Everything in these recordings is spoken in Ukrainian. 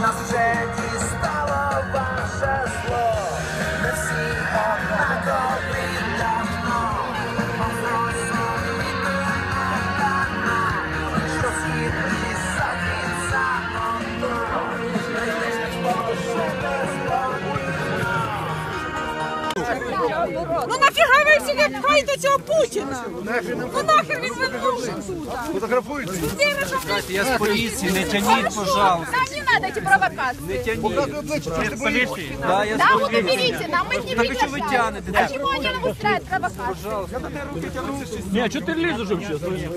нас вже дістало ваше зло. Ми всі однакові давно. Що схід і захід заодно. Ну нафіга ви всі пхаєте цього Путіна? Ну нахер він нужен тут? Фотографуйте. Я з поліції, не тяніть, пожалуйста. Да, надо эти провокации. Ти? Да, я Да, вот уберите, нам их не а тянете? Почему они нам устраивают провокации? Ні, а чого ти лізеш взагалі?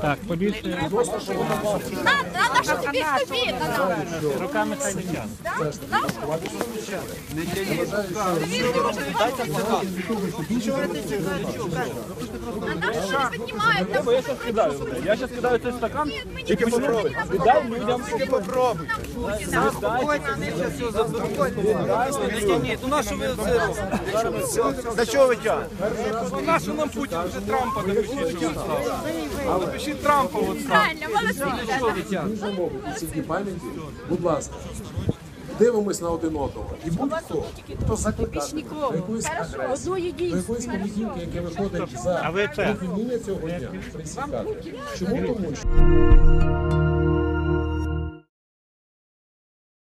Так, побільше. Надо, надо, что тебе ступить на нас. Руками хай не тягне. Не тяніть. А нас что не поднимают? Нам Я зараз кидаю. Я зараз кидаю цей стакан. Нет, мы не Тільки хотим, попробуй. нам Віддай людям. Тільки попробуй. Не тяніть. Ну на що ви це робите? За чого ви тягнете? Нащо нам Путін вже Трампа напишіть, що він став. Напишіть Трампа от став. Правильно, будь ласка, дивимось на один одного. І будь-хто, хто закликає до якоїсь агресії, до якоїсь поведінки, яке виходить за ви цього дня, присікати. Чому? Тому що